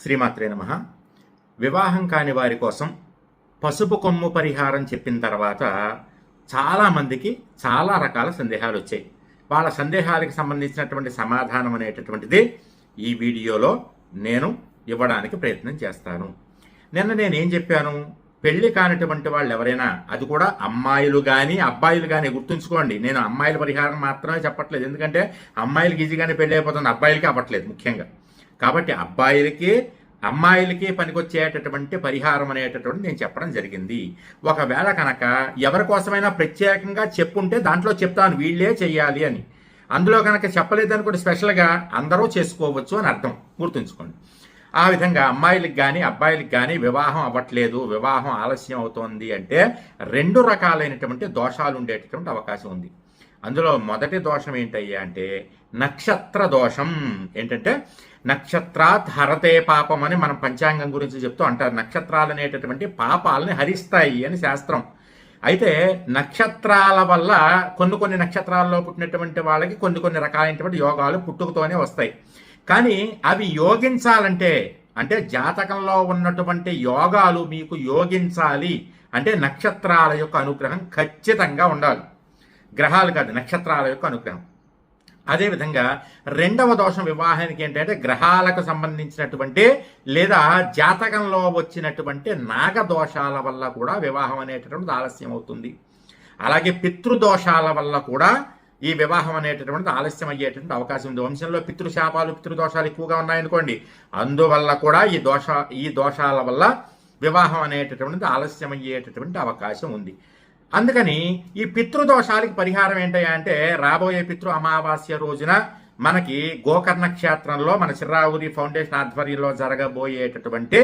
శ్రీమాత్రే నమ. వివాహం కాని వారి కోసం పసుపు కొమ్ము పరిహారం చెప్పిన తర్వాత చాలామందికి చాలా రకాల సందేహాలు వచ్చాయి. వాళ్ళ సందేహాలకు సంబంధించినటువంటి సమాధానం అనేటటువంటిది ఈ వీడియోలో నేను ఇవ్వడానికి ప్రయత్నం చేస్తాను. నిన్న నేనేం చెప్పాను? పెళ్ళి కానిటువంటి వాళ్ళు ఎవరైనా అది కూడా అమ్మాయిలు కానీ అబ్బాయిలు కానీ గుర్తుంచుకోండి. నేను అమ్మాయిల పరిహారం మాత్రమే చెప్పట్లేదు. ఎందుకంటే అమ్మాయిలకి ఈజీగానే పెళ్ళి అయిపోతుంది అబ్బాయిలకి అవ్వట్లేదు ముఖ్యంగా. కాబట్టి అబ్బాయిలకి అమ్మాయిలకి పనికొచ్చేటటువంటి పరిహారం అనేటటువంటి నేను చెప్పడం జరిగింది. ఒకవేళ కనుక ఎవరి కోసమైనా ప్రత్యేకంగా చెప్పుంటే దాంట్లో చెప్తాను వీళ్ళే చేయాలి అని. అందులో కనుక చెప్పలేదనుకోండి స్పెషల్గా అందరూ చేసుకోవచ్చు అని అర్థం. గుర్తుంచుకోండి. ఆ విధంగా అమ్మాయిలకు కానీ అబ్బాయిలకు కానీ వివాహం అవ్వట్లేదు వివాహం ఆలస్యం అవుతోంది అంటే రెండు రకాలైనటువంటి దోషాలు ఉండేటటువంటి అవకాశం ఉంది. అందులో మొదటి దోషం ఏంటయ్యా అంటే నక్షత్ర దోషం. ఏంటంటే నక్షత్రాత్ హరతే పాపం అని మనం పంచాంగం గురించి చెప్తూ అంటారు. నక్షత్రాలు అనేటటువంటి పాపాలని హరిస్తాయి అని శాస్త్రం. అయితే నక్షత్రాల వల్ల కొన్ని కొన్ని నక్షత్రాల్లో పుట్టినటువంటి వాళ్ళకి కొన్ని కొన్ని రకాలైనటువంటి యోగాలు పుట్టుకతోనే వస్తాయి. కానీ అవి యోగించాలంటే అంటే జాతకంలో ఉన్నటువంటి యోగాలు మీకు యోగించాలి అంటే నక్షత్రాల యొక్క అనుగ్రహం ఖచ్చితంగా ఉండాలి. గ్రహాలు కాదు నక్షత్రాల యొక్క అనుగ్రహం. అదేవిధంగా రెండవ దోషం వివాహానికి ఏంటంటే గ్రహాలకు సంబంధించినటువంటి లేదా జాతకంలో వచ్చినటువంటి నాగదోషాల వల్ల కూడా వివాహం అనేటటువంటిది ఆలస్యం అవుతుంది. అలాగే పితృదోషాల వల్ల కూడా ఈ వివాహం అనేటటువంటిది ఆలస్యం అయ్యేటువంటి అవకాశం ఉంది. వంశంలో పితృశాపాలు పితృదోషాలు ఎక్కువగా ఉన్నాయనుకోండి. అందువల్ల కూడా ఈ దోష ఈ దోషాల వల్ల వివాహం అనేటటువంటిది ఆలస్యం అయ్యేటటువంటి అవకాశం ఉంది. అందుకని ఈ పితృదోషాలకి పరిహారం ఏంటయ్యా అంటే రాబోయే పితృ అమావాస్య రోజున మనకి గోకర్ణ క్షేత్రంలో మన చిర్రావురి ఫౌండేషన్ ఆధ్వర్యంలో జరగబోయేటటువంటి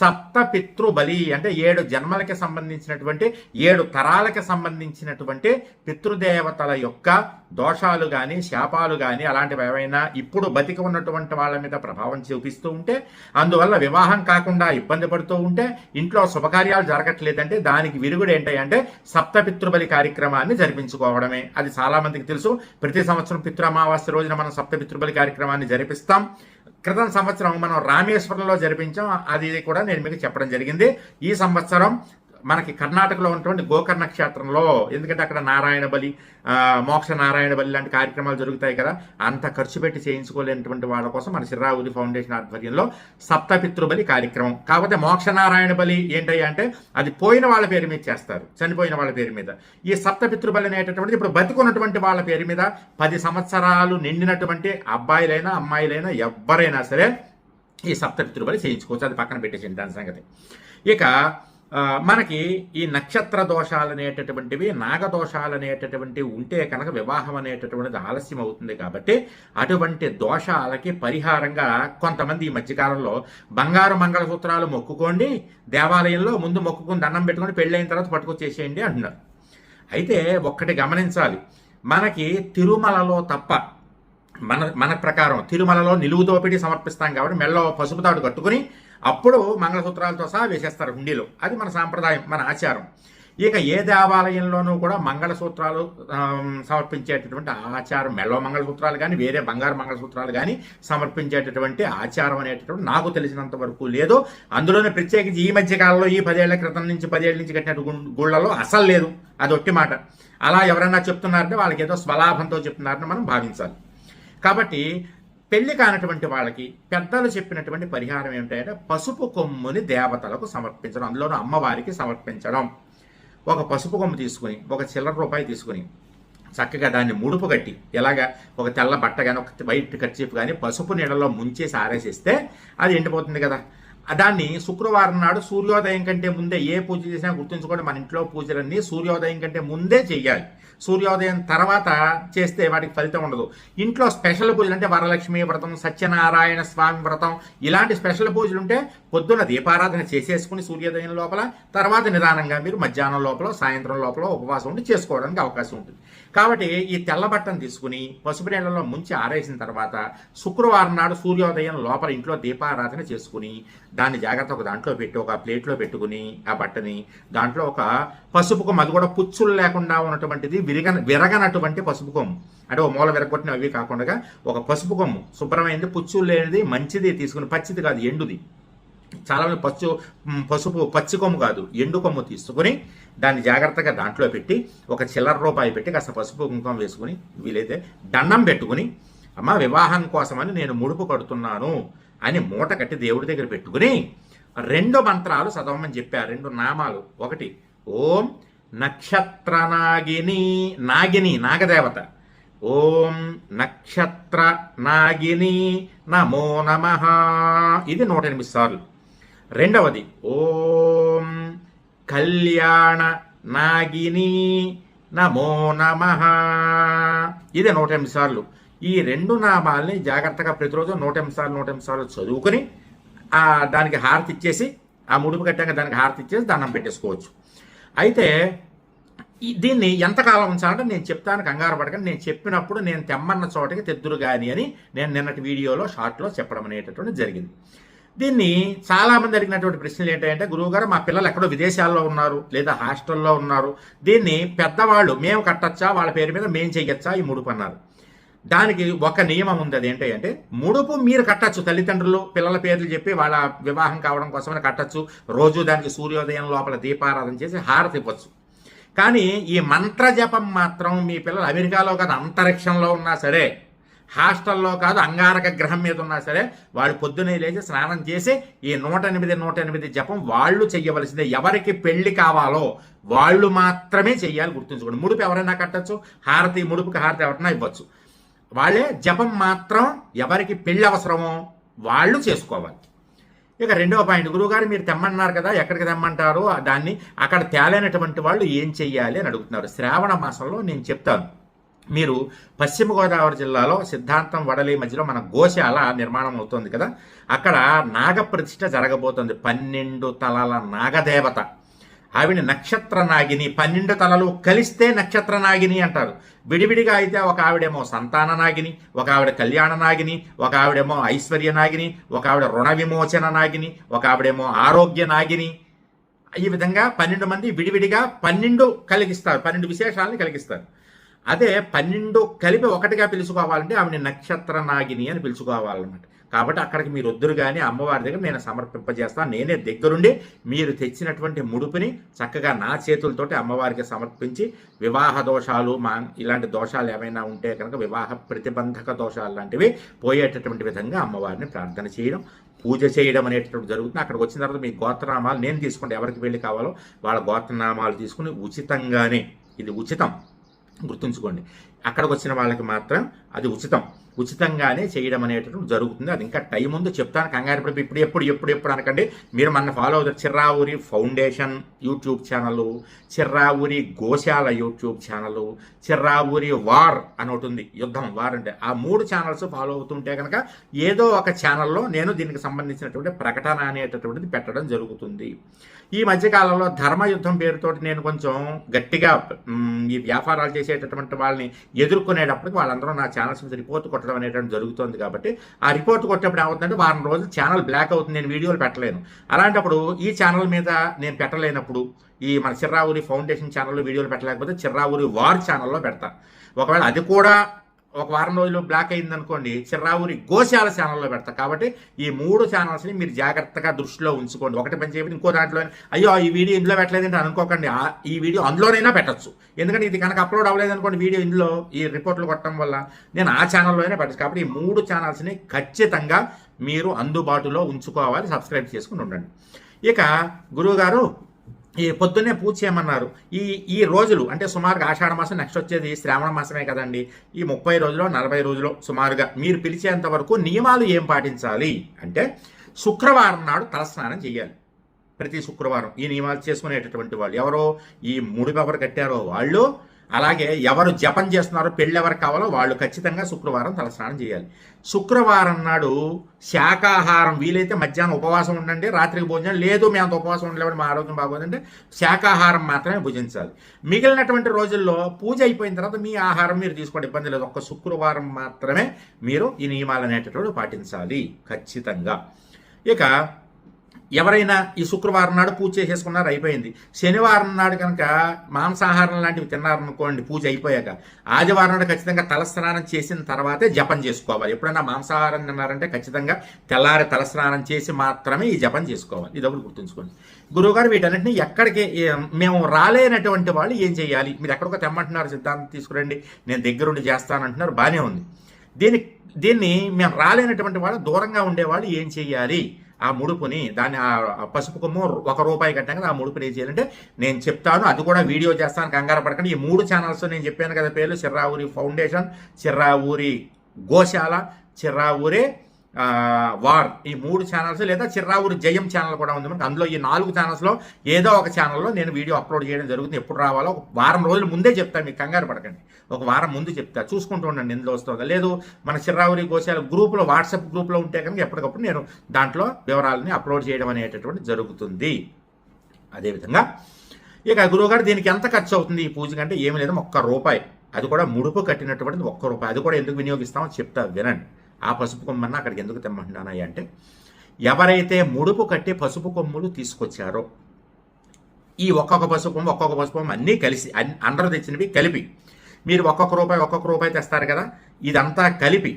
సప్తపితృ బలి అంటే ఏడు జన్మలకి సంబంధించినటువంటి ఏడు తరాలకి సంబంధించినటువంటి పితృదేవతల యొక్క దోషాలు కానీ శాపాలు కానీ అలాంటివి ఏవైనా ఇప్పుడు బతికి ఉన్నటువంటి వాళ్ళ మీద ప్రభావం చూపిస్తూ ఉంటే అందువల్ల వివాహం కాకుండా ఇబ్బంది పడుతూ ఉంటే ఇంట్లో శుభకార్యాలు జరగట్లేదంటే దానికి విరుగుడు ఏంటంటే సప్త పితృబలి కార్యక్రమాన్ని జరిపించుకోవడమే. అది చాలామందికి తెలుసు. ప్రతి సంవత్సరం పితృ అమావాస్య రోజున మనం సప్త పితృబలి కార్యక్రమాన్ని జరిపిస్తాం. క్రితం సంవత్సరం మనం రామేశ్వరంలో జరిపించాం అది కూడా నేను మీకు చెప్పడం జరిగింది. ఈ సంవత్సరం మనకి కర్ణాటకలో ఉన్నటువంటి గోకర్ణ క్షేత్రంలో ఎందుకంటే అక్కడ నారాయణ బలి మోక్ష నారాయణ బలి లాంటి కార్యక్రమాలు జరుగుతాయి కదా అంత ఖర్చు పెట్టి చేయించుకోలేనటువంటి వాళ్ళ కోసం మన సిర్రావుది ఫౌండేషన్ ఆధ్వర్యంలో సప్తపితృబలి కార్యక్రమం. కాకపోతే మోక్ష నారాయణ బలి ఏంటయ్యా అంటే అది పోయిన వాళ్ళ పేరు మీద చేస్తారు చనిపోయిన వాళ్ళ పేరు మీద. ఈ సప్తపితృబలి అనేటటువంటిది ఇప్పుడు బతుకున్నటువంటి వాళ్ళ పేరు మీద పది సంవత్సరాలు నిండినటువంటి అబ్బాయిలైనా అమ్మాయిలైనా ఎవ్వరైనా సరే ఈ సప్తపితృబలి చేయించుకోవచ్చు. అది పక్కన పెట్టేసింది దాని సంగతి. ఇక మనకి ఈ నక్షత్ర దోషాలు అనేటటువంటివి నాగదోషాలు అనేటటువంటివి ఉంటే కనుక వివాహం అనేటటువంటిది ఆలస్యం అవుతుంది కాబట్టి అటువంటి దోషాలకి పరిహారంగా కొంతమంది ఈ మధ్యకాలంలో బంగారు మంగళసూత్రాలు మొక్కుకోండి దేవాలయంలో ముందు మొక్కుకుని దండం పెట్టుకొని పెళ్ళైన తర్వాత పట్టుకొచ్చేసేయండి అంటున్నారు. అయితే ఒక్కటి గమనించాలి మనకి తిరుమలలో తప్ప మన మన ప్రకారం తిరుమలలో నిలువు దోపిడీ సమర్పిస్తాం కాబట్టి మెల్లో పసుపు తాడు కట్టుకుని అప్పుడు మంగళసూత్రాలతో సహా వేసేస్తారు హుండీలో. అది మన సాంప్రదాయం మన ఆచారం. ఇక ఏ దేవాలయంలోనూ కూడా మంగళసూత్రాలు సమర్పించేటటువంటి ఆచారం మెల్ల మంగళసూత్రాలు కానీ వేరే బంగారు మంగళసూత్రాలు కానీ సమర్పించేటటువంటి ఆచారం అనేటటువంటి నాకు తెలిసినంత వరకు లేదు. అందులోనే ప్రత్యేకించి ఈ మధ్య కాలంలో ఈ పదేళ్ళ క్రితం నుంచి పదేళ్ళ నుంచి కట్టిన గుళ్ళలో అసలు లేదు. అది ఒట్టి మాట. అలా ఎవరైనా చెప్తున్నారంటే వాళ్ళకి ఏదో స్వలాభంతో చెప్తున్నారని మనం భావించాలి. కాబట్టి పెళ్ళి కానటువంటి వాళ్ళకి పెద్దలు చెప్పినటువంటి పరిహారం ఏమిటంటే పసుపు కొమ్ముని దేవతలకు సమర్పించడం అందులోనూ అమ్మవారికి సమర్పించడం. ఒక పసుపు కొమ్ము తీసుకుని ఒక చిల్లర రూపాయి తీసుకుని చక్కగా దాన్ని ముడుపు కట్టి ఎలాగా ఒక తెల్ల బట్ట కానీ ఒక వైట్ కర్చీఫ్ కానీ పసుపు నీళ్ళలో ముంచేసి ఆరేసిస్తే అది ఎండిపోతుంది కదా. దాన్ని శుక్రవారం నాడు సూర్యోదయం కంటే ముందే ఏ పూజ చేసినా గుర్తుంచుకోండి మన ఇంట్లో పూజలన్నీ సూర్యోదయం కంటే ముందే చెయ్యాలి. సూర్యోదయం తర్వాత చేస్తే వాటికి ఫలితం ఉండదు. ఇంట్లో స్పెషల్ పూజలు అంటే వరలక్ష్మి వ్రతం సత్యనారాయణ స్వామి వ్రతం ఇలాంటి స్పెషల్ పూజలు ఉంటే పొద్దున్న దీపారాధన చేసేసుకుని సూర్యోదయం లోపల తర్వాత నిదానంగా మీరు మధ్యాహ్నం లోపల సాయంత్రం లోపల ఉపవాసం ఉండి చేసుకోవడానికి అవకాశం ఉంటుంది. కాబట్టి ఈ తెల్ల బట్టను తీసుకుని పసుపు నీళ్ళలో ముంచి ఆరేసిన తర్వాత శుక్రవారం నాడు సూర్యోదయం లోపల ఇంట్లో దీపారాధన చేసుకుని దాన్ని జాగ్రత్త ఒక దాంట్లో పెట్టి ఒక ప్లేట్లో పెట్టుకుని ఆ బట్టని దాంట్లో ఒక పసుపు కొమ్ము అది కూడా పుచ్చులు లేకుండా ఉన్నటువంటిది విరగ విరగనటువంటి పసుపు కొమ్ము. అంటే ఓ మూల విరగొట్టిన అవి కాకుండా ఒక పసుపు కొమ్ము. శుభ్రమైనది పుచ్చు లేనిది మంచిది తీసుకుని పచ్చిది కాదు ఎండుది. చాలామంది పచ్చు పసుపు పచ్చి కొమ్ము కాదు ఎండు కొమ్ము తీసుకుని దాన్ని జాగ్రత్తగా దాంట్లో పెట్టి ఒక చిల్లర రూపాయి పెట్టి కాస్త పసుపు కుంకుమ వేసుకుని వీలైతే దండం పెట్టుకుని అమ్మ వివాహం కోసమని నేను ముడుపు కడుతున్నాను అని మూట కట్టి దేవుడి దగ్గర పెట్టుకుని రెండు మంత్రాలు చదవమని చెప్పారు రెండు నామాలు ఒకటి ఓం నక్షత్ర నాగిని నాగిని నాగదేవత. ఓం నక్షత్ర నాగిని నమో నమ. ఇది నూట ఎనిమిది సార్లు. రెండవది ఓం కళ్యాణ నాగిని నమో నమ. ఇది నూట ఎనిమిది సార్లు. ఈ రెండు నామాల్ని జాగ్రత్తగా ప్రతిరోజు నూట ఎనిమిది సార్లు నూట ఎనిమిది సార్లు చదువుకొని దానికి హారతి ఇచ్చేసి ఆ ముడుపు కట్టాక దానికి హారతి ఇచ్చేసి దండం పెట్టేసుకోవచ్చు. అయితే దీన్ని ఎంతకాలం ఉంచాలంటే నేను చెప్తాను కంగారు పడకండి. నేను చెప్పినప్పుడు నేను తెమ్మన్న చోటకి తెద్దురు కానీ అని నేను నిన్నటి వీడియోలో షార్ట్లో చెప్పడం అనేటటువంటి జరిగింది. దీన్ని చాలామంది అడిగినటువంటి ప్రశ్నలు ఏంటంటే గురువుగారు మా పిల్లలు ఎక్కడో విదేశాల్లో ఉన్నారు లేదా హాస్టల్లో ఉన్నారు. దీన్ని పెద్దవాళ్ళు మేము కట్టచ్చా? వాళ్ళ పేరు మీద మేము చేయొచ్చా ఈ ముడుపు అన్నారు దానికి ఒక నియమం ఉంది. అది ఏంటి అంటే ముడుపు మీరు కట్టచ్చు. తల్లిదండ్రులు పిల్లల పేర్లు చెప్పి వాళ్ళ వివాహం కావడం కోసమని కట్టచ్చు. రోజు దానికి సూర్యోదయం లోపల దీపారాధన చేసి హారతి ఇవ్వచ్చు. కానీ ఈ మంత్ర జపం మాత్రం మీ పిల్లలు అమెరికాలో కాదు అంతరిక్షంలో ఉన్నా సరే హాస్టల్లో కాదు అంగారక గ్రహం మీద ఉన్నా సరే వాళ్ళు పొద్దునే లేచి స్నానం చేసి ఈ నూట ఎనిమిది నూట ఎనిమిది జపం వాళ్ళు చెయ్యవలసిందే. ఎవరికి పెళ్ళి కావాలో వాళ్ళు మాత్రమే చెయ్యాలి గుర్తుంచుకోండి. ముడుపు ఎవరైనా కట్టచ్చు. హారతి ముడుపుకి హారతి ఎవరైనా ఇవ్వచ్చు. వాళ్ళే జపం మాత్రం ఎవరికి పెళ్ళి అవసరమో వాళ్ళు చేసుకోవాలి. ఇక రెండవ పాయింట్ గురువుగారు మీరు తెమ్మన్నారు కదా ఎక్కడికి తెమ్మంటారు? దాన్ని అక్కడ తేలైనటువంటి వాళ్ళు ఏం చెయ్యాలి అని అడుగుతున్నారు. శ్రావణ మాసంలో నేను చెప్తాను. మీరు పశ్చిమ గోదావరి జిల్లాలో సిద్ధాంతం వడలి మధ్యలో మన గోశాల నిర్మాణం అవుతుంది కదా అక్కడ నాగప్రతిష్ఠ జరగబోతుంది. పన్నెండు తలల నాగదేవత. ఆవిడ నక్షత్ర నాగిని పన్నెండు తలలు కలిస్తే నక్షత్ర నాగిని అంటారు. విడివిడిగా అయితే ఒక ఆవిడేమో సంతాన నాగిని ఒక ఆవిడ కళ్యాణ నాగిని ఒక ఆవిడేమో ఐశ్వర్య నాగిని ఒక ఆవిడ రుణ విమోచన నాగిని ఒక ఆవిడేమో ఆరోగ్య నాగిని ఈ విధంగా పన్నెండు మంది విడివిడిగా పన్నెండు కలిగిస్తారు పన్నెండు విశేషాలని కలిగిస్తారు. అదే పన్నెండు కలిపి ఒకటిగా పిలుచుకోవాలంటే ఆవిడ నక్షత్ర నాగిని అని పిలుచుకోవాలన్నమాట. కాబట్టి అక్కడికి మీరు వద్దురు కానీ అమ్మవారి దగ్గర నేను సమర్పింపజేస్తాను నేనే దగ్గరుండి మీరు తెచ్చినటువంటి ముడుపుని చక్కగా నా చేతులతోటి అమ్మవారికి సమర్పించి వివాహ దోషాలు మా ఇలాంటి దోషాలు ఏమైనా ఉంటే కనుక వివాహ ప్రతిబంధక దోషాలు లాంటివి పోయేటటువంటి విధంగా అమ్మవారిని ప్రార్థన చేయడం పూజ చేయడం అనేటటువంటి జరుగుతుంది. అక్కడికి వచ్చిన తర్వాత మీ గోత్రనామాలు నేను తీసుకుంటే ఎవరికి వెళ్ళి కావాలో వాళ్ళ గోత్రనామాలు తీసుకుని ఉచితంగానే ఇది ఉచితం. గుర్తుంచుకోండి. అక్కడికి వచ్చిన వాళ్ళకి మాత్రం అది ఉచితం. ఉచితంగానే చేయడం అనేటటువంటి జరుగుతుంది. అది ఇంకా టైం ఉంది చెప్తాను. కంగారు పడి ఇప్పుడు ఎప్పుడు ఎప్పుడు ఎప్పుడు అనకండి. మీరు మన ఫాలో అవుతారు Chirravuri foundation YouTube channel Chirravuri Goshala YouTube channel Chirravuri war అని ఒకటి ఉంది. యుద్ధం వార్ అంటే ఆ మూడు ఛానల్స్ ఫాలో అవుతుంటే కనుక ఏదో ఒక ఛానల్లో నేను దీనికి సంబంధించినటువంటి ప్రకటన అనేటటువంటిది పెట్టడం జరుగుతుంది. ఈ మధ్యకాలంలో ధర్మయుద్ధం పేరుతోటి నేను కొంచెం గట్టిగా ఈ వ్యాపారాలు చేసేటటువంటి వాళ్ళని ఎదుర్కొనేటప్పటికి వాళ్ళందరూ నా ఛానల్స్ రిపోర్ట్ కొట్టడం అనేటువంటి జరుగుతుంది కాబట్టి ఆ రిపోర్ట్ కొట్టినప్పుడు ఏమవుతుందంటే వారం రోజులు ఛానల్ బ్లాక్ అవుతుంది నేను వీడియోలు పెట్టలేను. అలాంటప్పుడు ఈ ఛానల్ మీద నేను పెట్టలేనప్పుడు ఈ మన చిర్రావురి ఫౌండేషన్ ఛానల్లో వీడియోలు పెట్టలేకపోతే చిర్రావురి వార్ ఛానల్లో పెడతా. ఒకవేళ అది కూడా ఒక వారం రోజులు బ్లాక్ అయింది అనుకోండి చిర్రావురి గోశాల ఛానల్లో పెడతా. కాబట్టి ఈ మూడు ఛానల్స్ని మీరు జాగ్రత్తగా దృష్టిలో ఉంచుకోండి. ఒకటి పని చెప్పి ఇంకో దాంట్లో అయ్యో ఈ వీడియో ఇందులో పెట్టలేదంటే అనుకోకండి. ఆ- ఈ వీడియో అందులోనైనా పెట్టచ్చు. ఎందుకంటే ఇది కనుక అప్లోడ్ అవ్వలేదు అనుకోండి వీడియో ఇందులో ఈ రిపోర్ట్లు కొట్టడం వల్ల నేను ఆ ఛానల్లోనే పెట్టచ్చు. కాబట్టి ఈ మూడు ఛానల్స్ని ఖచ్చితంగా మీరు అందుబాటులో ఉంచుకోవాలి సబ్స్క్రైబ్ చేసుకుని ఉండండి. ఇక గురువుగారు ఈ పొద్దున్నే పూజ చేయమన్నారు. ఈ ఈ రోజులు అంటే సుమారుగా ఆషాఢ మాసం నెక్స్ట్ వచ్చేది శ్రావణ మాసమే కదండి. ఈ ముప్పై రోజులో నలభై రోజులు సుమారుగా మీరు పిలిచేంత వరకు నియమాలు ఏం పాటించాలి? అంటే శుక్రవారం నాడు తలస్నానం చేయాలి. ప్రతి శుక్రవారం ఈ నియమాలు చేసుకునేటటువంటి వాళ్ళు ఎవరో? ఈ ముడి కట్టారో వాళ్ళు అలాగే ఎవరు జపం చేస్తున్నారో పెళ్ళి ఎవరు కావాలో వాళ్ళు ఖచ్చితంగా శుక్రవారం తలస్నానం చేయాలి. శుక్రవారం నాడు శాకాహారం వీలైతే మధ్యాహ్నం ఉపవాసం ఉండండి రాత్రికి భోజనం. లేదు మేము అంత ఉపవాసం ఉండలేమని మా ఆరోగ్యం బాగోదంటే శాకాహారం మాత్రమే భుజించాలి. మిగిలినటువంటి రోజుల్లో పూజ అయిపోయిన తర్వాత మీ ఆహారం మీరు తీసుకోండి ఇబ్బంది లేదు. ఒక్క శుక్రవారం మాత్రమే మీరు ఈ నియమాలు అనేటటువంటి పాటించాలి ఖచ్చితంగా. ఇక ఎవరైనా ఈ శుక్రవారం నాడు పూజ చేసేసుకున్నారు అయిపోయింది. శనివారం నాడు కనుక మాంసాహారం లాంటివి తిన్నారనుకోండి పూజ అయిపోయాక ఆదివారం నాడు ఖచ్చితంగా తలస్నానం చేసిన తర్వాతే జపం చేసుకోవాలి. ఎప్పుడైనా మాంసాహారం తిన్నారంటే ఖచ్చితంగా తెల్లారి తలస్నానం చేసి మాత్రమే ఈ జపం చేసుకోవాలి. ఇది ఒకటి గుర్తుంచుకోండి. గురువుగారు వీటన్నింటినీ ఎక్కడికి మేము రాలేనటువంటి వాళ్ళు ఏం చేయాలి? మీరు ఎక్కడికో తెమ్మంటున్నారు సిద్ధాంతం తీసుకురండి నేను దగ్గరుండి చేస్తానంటున్నారు బాగానే ఉంది. దీని దీన్ని మేము రాలేనటువంటి వాళ్ళు దూరంగా ఉండేవాళ్ళు ఏం చేయాలి? ఆ ముడుపుని దాన్ని ఆ పసుపు కొమ్ము ఒక రూపాయి కట్టాం కదా ఆ ముడుపుని ఏం చేయాలంటే నేను చెప్తాను అది కూడా వీడియో చేస్తాను కంగారు పడకండి. ఈ మూడు ఛానల్స్ నేను చెప్పాను కదా పేర్లు చిర్రావూరి ఫౌండేషన్ చిర్రావూరి గోశాల చిర్రావూరి వార్ ఈ మూడు ఛానల్స్ లేదా చిర్రావూరి జయం ఛానల్ కూడా ఉంది. మనకి అందులో ఈ నాలుగు ఛానల్స్లో ఏదో ఒక ఛానల్లో నేను వీడియో అప్లోడ్ చేయడం జరుగుతుంది. ఎప్పుడు రావాలో ఒక వారం రోజుల ముందే చెప్తాను మీకు కంగారు పడకండి. ఒక వారం ముందు చెప్తా. చూసుకుంటూ ఉండండి ఎందులో వస్తుందో లేదు మన చిర్రావూరి గోశాల గ్రూప్లో వాట్సాప్ గ్రూప్లో ఉంటే కనుక ఎప్పటికప్పుడు నేను దాంట్లో వివరాలని అప్లోడ్ చేయడం అనేటటువంటి జరుగుతుంది. అదేవిధంగా ఇక గురువుగారు దీనికి ఎంత ఖర్చు అవుతుంది ఈ పూజ కంటే? ఏమి లేదు ఒక్క రూపాయి. అది కూడా ముడుపు కట్టినటువంటిది ఒక్క రూపాయి. అది కూడా ఎందుకు వినియోగిస్తామో చెప్తా వినండి. ఆ పసుపు కొమ్మన్న అక్కడికి ఎందుకు తెమ్మంటున్నానయ్య అంటే ఎవరైతే ముడుపు కట్టి పసుపు కొమ్ములు తీసుకొచ్చారో ఈ ఒక్కొక్క పసుపు కొమ్ము ఒక్కొక్క పసుపు కొమ్ము అన్నీ కలిసి అన్- అందరూ తెచ్చినవి కలిపి మీరు ఒక్కొక్క రూపాయి ఒక్కొక్క రూపాయి తెస్తారు కదా ఇదంతా కలిపి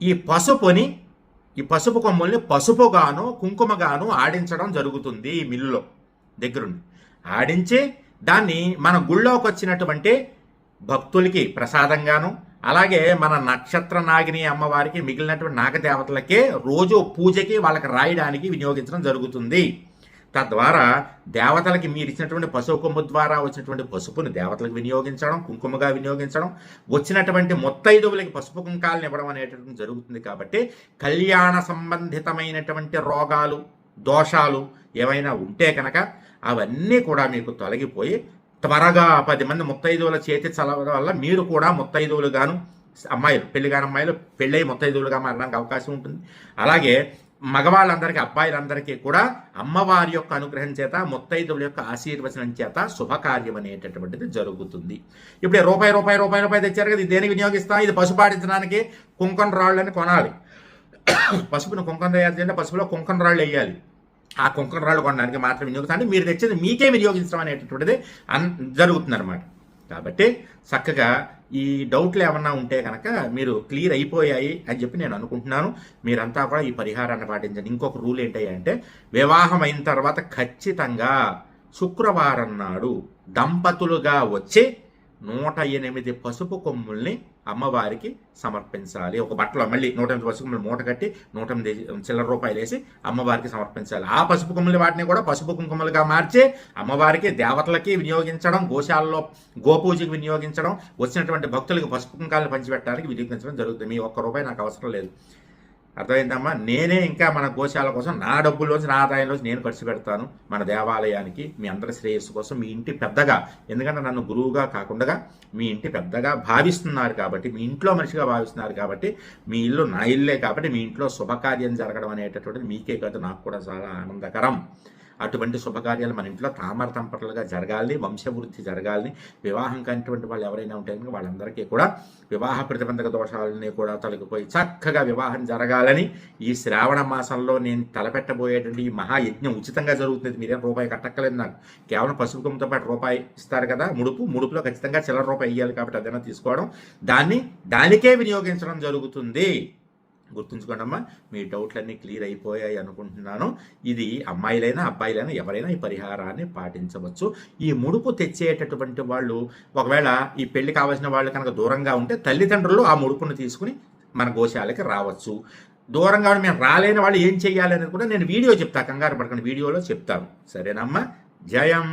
ఈ పసుపుని ఈ పసుపు కొమ్ముల్ని పసుపుగాను కుంకుమగాను ఆడించడం జరుగుతుంది ఈ మిల్లులో దగ్గరుండి. ఆడించి దాన్ని మన గుళ్ళోకి వచ్చినటువంటి భక్తులకి ప్రసాదంగాను అలాగే మన నక్షత్ర నాగిని అమ్మవారికి మిగిలినటువంటి నాగదేవతలకే రోజు పూజకి వాళ్ళకి రాయడానికి వినియోగించడం జరుగుతుంది. తద్వారా దేవతలకి మీరు ఇచ్చినటువంటి పసుపు కొమ్ము ద్వారా వచ్చినటువంటి పసుపుని దేవతలకు వినియోగించడం కుంకుమగా వినియోగించడం వచ్చినటువంటి మొత్తైదువులకి పసుపు కుంకాలను ఇవ్వడం అనేటటువంటి జరుగుతుంది కాబట్టి కళ్యాణ సంబంధితమైనటువంటి రోగాలు దోషాలు ఏమైనా ఉంటే కనుక అవన్నీ కూడా మీకు తొలగిపోయి త్వరగా పది మంది ముత్తైదువుల చేతి చలవడం వల్ల మీరు కూడా ముత్తైదువులుగాను అమ్మాయిలు పెళ్ళిగాని అమ్మాయిలు పెళ్ళై ముత్తైదువులుగా మారడానికి అవకాశం ఉంటుంది. అలాగే మగవాళ్ళందరికీ అబ్బాయిలందరికీ కూడా అమ్మవారి యొక్క అనుగ్రహం చేత ముత్తైదువుల యొక్క ఆశీర్వచనం చేత శుభకార్యం అనేటటువంటిది జరుగుతుంది. ఇప్పుడు రూపాయి రూపాయి రూపాయి రూపాయి తెచ్చారు కదా ఇది దేనికి వినియోగిస్తాం? ఇది పసుపాడించడానికి కుంకం రాళ్ళని కొనాలి. పసుపును కుంకం తయారు చేయాలంటే పసుపులో కుంకం రాళ్ళు వేయాలి. ఆ కుంకం రాళ్ళు కొనడానికి మాత్రం వినియోగిస్తాం అంటే మీరు తెచ్చేది మీకే వినియోగించడం అనేటటువంటిది అన్ జరుగుతుందన్నమాట. కాబట్టి చక్కగా ఈ డౌట్లు ఏమన్నా ఉంటే కనుక మీరు క్లియర్ అయిపోయాయి అని చెప్పి నేను అనుకుంటున్నాను. మీరంతా కూడా ఈ పరిహారాన్ని పాటించండి. ఇంకొక రూల్ ఏంటంటే వివాహం అయిన తర్వాత ఖచ్చితంగా శుక్రవారం నాడు దంపతులుగా వచ్చి నూట ఎనిమిది పసుపు కొమ్ముల్ని అమ్మవారికి సమర్పించాలి. ఒక బట్టలో మళ్ళీ నూట ఎనిమిది పసుపు మూట కట్టి నూట ఎనిమిది చిల్లర రూపాయలు వేసి అమ్మవారికి సమర్పించాలి. ఆ పసుపు కుమ్మలు వాటిని కూడా పసుపు కుంకుమలుగా మార్చి అమ్మవారికి దేవతలకి వినియోగించడం గోశాలలో గోపూజకి వినియోగించడం వచ్చినటువంటి భక్తులకు పసుపు కుంకాలను పంచిపెట్టడానికి వినియోగించడం జరుగుతుంది. మీ ఒక్క రూపాయి నాకు అవసరం లేదు. అర్థమైందమ్మా నేనే ఇంకా మన గోశాల కోసం నా డబ్బుల్లోంచి నా ఆదాయంలోంచి నేను ఖర్చు పెడతాను మన దేవాలయానికి మీ అందరి శ్రేయస్సు కోసం మీ ఇంటి పెద్దగా. ఎందుకంటే నన్ను గురువుగా కాకుండా మీ ఇంటి పెద్దగా భావిస్తున్నారు కాబట్టి మీ ఇంట్లో మనిషిగా భావిస్తున్నారు కాబట్టి మీ ఇల్లు నా ఇల్లే కాబట్టి మీ ఇంట్లో శుభకార్యం జరగడం అనేటటువంటిది మీకే కాదు నాకు కూడా చాలా ఆనందకరం. అటువంటి శుభకార్యాలు మన ఇంట్లో తామర తంపరలుగా జరగాలని వంశవృద్ధి జరగాలని వివాహం కానిటువంటి వాళ్ళు ఎవరైనా ఉంటే కనుక వాళ్ళందరికీ కూడా వివాహ ప్రతిబంధక దోషాలని కూడా తొలగిపోయి చక్కగా వివాహం జరగాలని ఈ శ్రావణ మాసంలో నేను తలపెట్టబోయేటువంటి ఈ మహాయజ్ఞం ఉచితంగా జరుగుతుంది. మీరేం రూపాయి కట్టక్కలేదు నాకు. కేవలం పసుపు కొమ్ముతో పాటు రూపాయి ఇస్తారు కదా ముడుపు. ముడుపులో ఖచ్చితంగా చిల్లర రూపాయి ఇవ్వాలి కాబట్టి అదైనా తీసుకోవడం. దాన్ని దానికే వినియోగించడం జరుగుతుంది. గుర్తుంచుకోండి అమ్మా మీ డౌట్లన్నీ క్లియర్ అయిపోయాయి అనుకుంటున్నాను. ఇది అమ్మాయిలైనా అబ్బాయిలైనా ఎవరైనా ఈ పరిహారాన్ని పాటించవచ్చు. ఈ ముడుపు తెచ్చేటటువంటి వాళ్ళు ఒకవేళ ఈ పెళ్ళి కావాల్సిన వాళ్ళు కనుక దూరంగా ఉంటే తల్లిదండ్రులు ఆ ముడుపును తీసుకుని మన గోశాలకి రావచ్చు. దూరంగా మేము రాలేని వాళ్ళు ఏం చేయాలి అనేది కూడా నేను వీడియో చెప్తా. కంగారు పడకండి వీడియోలో చెప్తాను. సరేనమ్మా? జయం!